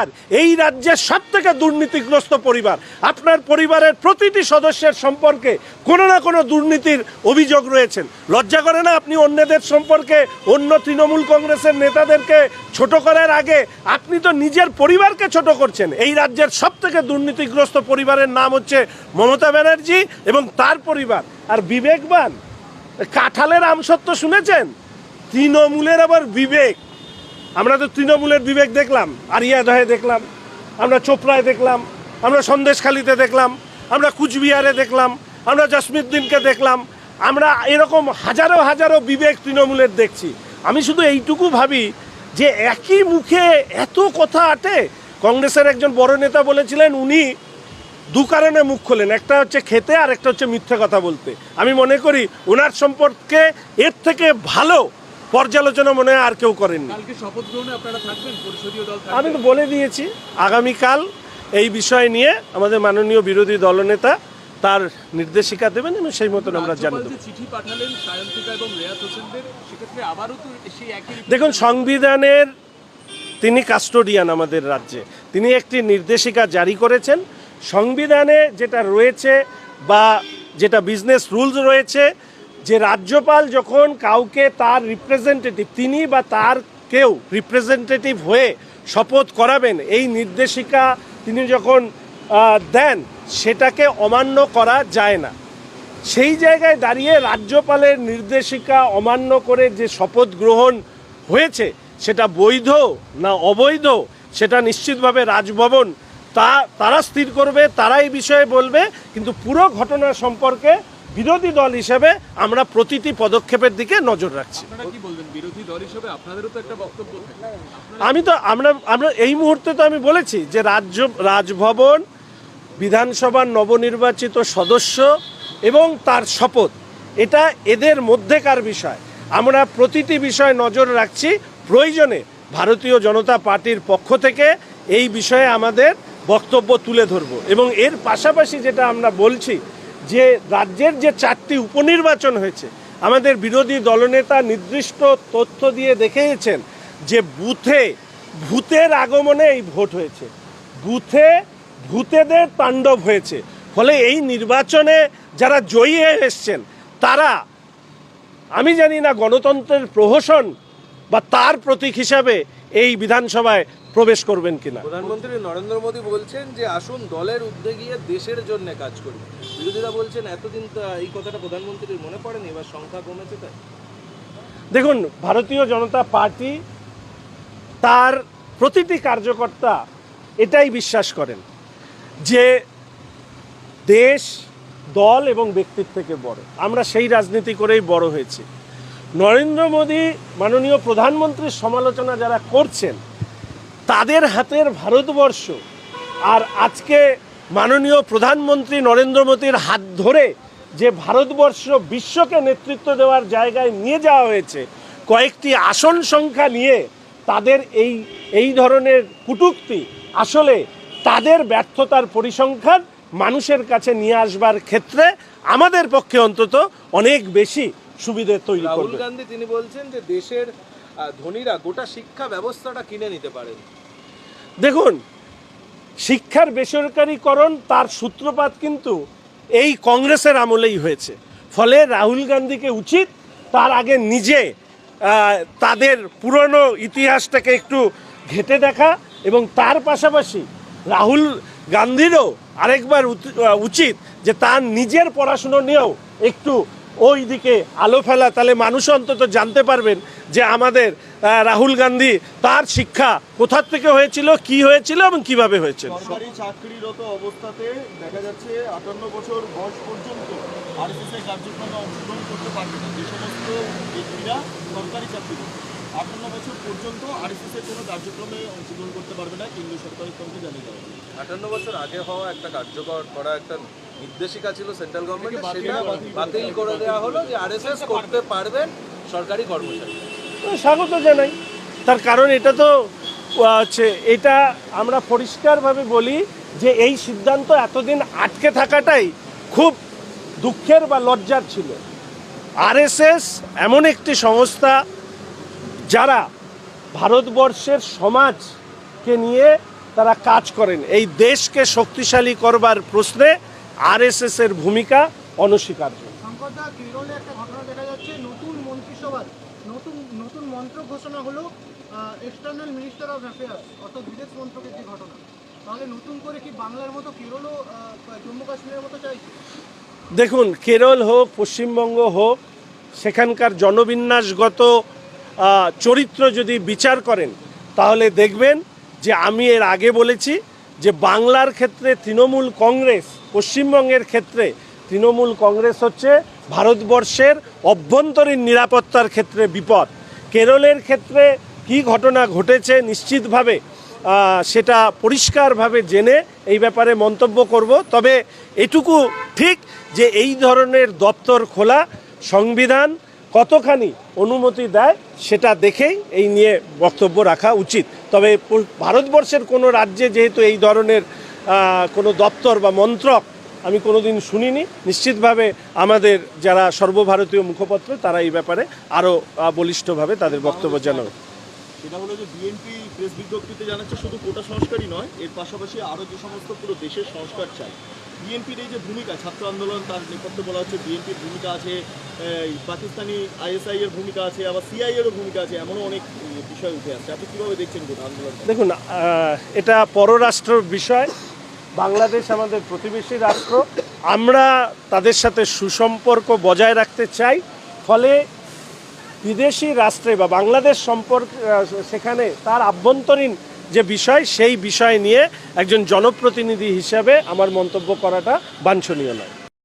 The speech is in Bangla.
পরিবার, এই রাজ্যের সব থেকে দুর্নীতিগ্রস্ত পরিবার। আপনার পরিবারের প্রতিটি সদস্যের সম্পর্কে কোনো না কোনো দুর্নীতির অভিযোগ রয়েছেন লজ্জা করে না আপনি অন্যদের সম্পর্কে, অন্য তৃণমূল কংগ্রেসের নেতাদেরকে ছোট করার আগে আপনি তো নিজের পরিবারকে ছোট করছেন। এই রাজ্যের সব থেকে দুর্নীতিগ্রস্ত পরিবারের নাম হচ্ছে মমতা ব্যানার্জি এবং তার পরিবার। আর বিবেকবান, কাঁঠালের আমসত্ব শুনেছেন? তৃণমূলের আবার বিবেক। আমরা তো তৃণমূলের বিবেক দেখলাম আরিয়াদহে দেখলাম, আমরা চোপড়ায় দেখলাম, আমরা সন্দেশখালিতে দেখলাম, আমরা কুচবিহারে দেখলাম, আমরা জসমিদ্দিনকে দেখলাম, আমরা এরকম হাজারো হাজারো বিবেক তৃণমূলের দেখছি। আমি শুধু এইটুকু ভাবি যে একই মুখে এত কথা আটে। কংগ্রেসের একজন বড় নেতা বলেছিলেন, উনি দু কারণে মুখ খোলেন, একটা হচ্ছে খেতে আর একটা হচ্ছে মিথ্যে কথা বলতে। আমি মনে করি ওনার সম্পর্কে এর থেকে ভালো পর্যালোচনা মনে হয় আর কেউ করেননি। আমি তো বলে দিয়েছি আগামীকাল এই বিষয় নিয়ে আমাদের মাননীয় বিরোধী দলনেতা তার নির্দেশিকা দেবেন এবং সেই মতন আমরা জানিয়ে দেবো। report দেখুন সংবিধানের তিনি কাস্টোডিয়ান আমাদের রাজ্যে। তিনি একটি নির্দেশিকা জারি করেছেন। সংবিধানে যেটা রয়েছে বা যেটা বিজনেস রুলস রয়েছে যে রাজ্যপাল যখন কাউকে তার রিপ্রেজেন্টেটিভ তিনি বা তার কেউ রিপ্রেজেন্টেটিভ হয়ে শপথ করাবেন, এই নির্দেশিকা তিনি যখন দেন, সেটাকে অমান্য করা যায় না। সেই জায়গায় দাঁড়িয়ে রাজ্যপালের নির্দেশিকা অমান্য করে যে শপথ গ্রহণ হয়েছে, সেটা বৈধ না অবৈধ, সেটা নিশ্চিতভাবে রাজভবন তা, তারা স্থির করবে তারা এই বিষয়ে বলবে, কিন্তু পুরো ঘটনা সম্পর্কে বিরোধী দল হিসেবে আমরা প্রতিটি পদক্ষেপের দিকে নজর রাখছি। আমি তো আমরা আমরা এই মুহূর্তে তো আমি বলেছি যে রাজ্য রাজভবন বিধানসভার নবনির্বাচিত সদস্য এবং তার শপথ এটা এদের মধ্যেকার বিষয়। আমরা প্রতিটি বিষয়ে নজর রাখছি। প্রয়োজনে ভারতীয় জনতা পার্টির পক্ষ থেকে এই বিষয়ে আমাদের বক্তব্য তুলে ধরব। এবং এর পাশাপাশি যেটা আমরা বলছি যে রাজ্যের যে চারটি উপনির্বাচন হয়েছে, আমাদের বিরোধী দলনেতা নির্দিষ্ট তথ্য দিয়ে দেখিয়েছেন যে বুথে ভূতের আগমনে এই ভোট হয়েছে। বুথে ভূতেদের তাণ্ডব হয়েছে। ফলে এই নির্বাচনে যারা জয়ী হয়ে এসছেন, তারা, আমি জানি না গণতন্ত্রের প্রহসন বা তার প্রতীক হিসাবে এই বিধানসভায় প্রবেশ করবেন কিনা? প্রধানমন্ত্রী নরেন্দ্র মোদী বলছেন যে আসুন দলের উদ্যোগিয়ে দেশের জন্য কাজ করি। বিরোধীরা বলছেন এতদিন তো এই কথাটা প্রধানমন্ত্রীর মনে পড়েনি এবার সংখ্যা কমেছে তাই। দেখুন ভারতীয় জনতা পার্টি তার প্রতিটি কার্যকর্তা এটাই বিশ্বাস করেন যে দেশ দল এবং ব্যক্তির থেকে বড়। আমরা সেই রাজনীতি করেই বড় হয়েছি। নরেন্দ্র মোদী মাননীয় প্রধানমন্ত্রীর সমালোচনা যারা করছেন তাদের হাতের ভারতবর্ষ আর আজকে মাননীয় প্রধানমন্ত্রী নরেন্দ্র মোদীর হাত ধরে যে ভারতবর্ষ বিশ্বকে নেতৃত্ব দেওয়ার জায়গায় নিয়ে যাওয়া হয়েছে কয়েকটি আসন সংখ্যা নিয়ে তাদের এই এই ধরনের কুটুক্তি আসলে তাদের ব্যর্থতার পরিসংখ্যান মানুষের কাছে নিয়ে আসবার ক্ষেত্রে আমাদের পক্ষে অন্তত অনেক বেশি সুবিধে তৈরি রাহুল করবে। গান্ধী তিনি বলছেন যে দেশের ধনীরা গোটা শিক্ষা ব্যবস্থাটা কিনে নিতে পারেন। দেখুন, শিক্ষার বেসরকারীকরণ তার সূত্রপাত কিন্তু এই কংগ্রেসের আমলেই হয়েছে। ফলে রাহুল গান্ধীকে উচিত তার আগে নিজে তাদের পুরনো ইতিহাসটাকে একটু ঘেটে দেখা এবং তার পাশাপাশি রাহুল গান্ধীরও আরেকবার উচিত যে তার নিজের পড়াশুনো নিয়েও একটু ওই দিকে আলো ফেলা। তাহলে মানুষ অন্তত জানতে পারবেন যে আমাদের রাহুল গান্ধী তার শিক্ষা কোথার থেকে হয়েছিল কি হয়েছিল এবং কীভাবে হয়েছিল? সরকারি চাকরিরত অবস্থাতে দেখা যাচ্ছে আটান্ন বছর বয়স পর্যন্ত আরএসএস কার্যক্রমে অংশগ্রহণ করতে পারবে না। যে সমস্ত ব্যক্তিরা সরকারি চাকরি আটান্ন বছর পর্যন্ত আরএসএস কোনো কার্যক্রমে অংশগ্রহণ করতে পারবে না কেন্দ্রীয় সরকারের তরফে জানিয়ে দেওয়া আটান্ন বছর আগে হওয়া একটা কার্যকর করা একটা নির্দেশিকা ছিল সেন্ট্রাল গভর্নমেন্ট সেটা বাতিল করে দেওয়া হলো যে আরএসএস করতে পারবেন সরকারি কর্মচারী। স্বাগত জানাই। তার কারণ এটা তো হচ্ছে, এটা আমরা পরিষ্কারভাবে বলি যে এই সিদ্ধান্ত এতদিন আটকে থাকাটাই খুব দুঃখের বা লজ্জার ছিল। আরএসএস এমন একটি সংস্থা যারা ভারতবর্ষের সমাজকে নিয়ে তারা কাজ করেন। এই দেশকে শক্তিশালী করবার প্রশ্নে আরএসএস এর ভূমিকা অনস্বীকার্য। দেখা যাচ্ছে, নতুন মন্ত্রিসভার নতুন নতুন মন্ত্র ঘোষণা হলো এক্সটার্নাল মিনিস্টার অফ অ্যাফেয়ার্স অর্থাৎ বিদেশ মন্ত্রকের যে ঘটনা। তাহলে নতুন করে কি বাংলার মতো কেরলও জম্মু কাশ্মীরের মতো চাইছে? দেখুন, কেরল হোক, পশ্চিমবঙ্গ হোক, সেখানকার জনবিন্যাসগত চরিত্র যদি বিচার করেন, তাহলে দেখবেন যে আমি এর আগে বলেছি যে বাংলার ক্ষেত্রে তৃণমূল কংগ্রেস পশ্চিমবঙ্গের ক্ষেত্রে তৃণমূল কংগ্রেস হচ্ছে ভারতবর্ষের অভ্যন্তরীণ নিরাপত্তার ক্ষেত্রে বিপদ। কেরলের ক্ষেত্রে কী ঘটনা ঘটেছে নিশ্চিতভাবে সেটা পরিষ্কারভাবে জেনে এই ব্যাপারে মন্তব্য করব। তবে এটুকু ঠিক যে এই ধরনের দপ্তর খোলা, সংবিধান কতখানি অনুমতি দেয় সেটা দেখেই এই নিয়ে বক্তব্য রাখা উচিত। তবে ভারতবর্ষের কোনো রাজ্যে যেহেতু এই ধরনের কোনো দপ্তর বা মন্ত্রক আমি কোনোদিন শুনিনি। নিশ্চিতভাবে আমাদের যারা সর্বভারতীয় মুখপত্র তারা এই ব্যাপারে আরও বলিষ্ঠভাবে তাদের বক্তব্য জানাবে সেটা হলো যে বিএনপি প্রেস বিজ্ঞপ্তিতে জানাচ্ছে শুধু কোটা সংস্কারই নয় এর পাশাপাশি আরও যে সমস্ত পুরো দেশের সংস্কার চাই। বিএনপির এই যে ভূমিকা ছাত্র আন্দোলন তার নেপথ্যে বলা হচ্ছে বিএনপির ভূমিকা আছে পাকিস্তানি আইএসআই এর ভূমিকা আছে আবার সিআই এরও ভূমিকা আছে এমনও অনেক বিষয় উঠে আসছে। আপনি কীভাবে দেখছেন গোটা আন্দোলন দেখুন এটা পররাষ্ট্র বিষয় বাংলাদেশ আমাদের প্রতিবেশী রাষ্ট্র। আমরা তাদের সাথে সুসম্পর্ক বজায় রাখতে চাই, ফলে বিদেশি রাষ্ট্রে বা বাংলাদেশ সম্পর্ক সেখানে তার আভ্যন্তরীণ যে বিষয়, সেই বিষয় নিয়ে একজন জনপ্রতিনিধি হিসাবে আমার মন্তব্য করাটা বাঞ্ছনীয় নয়।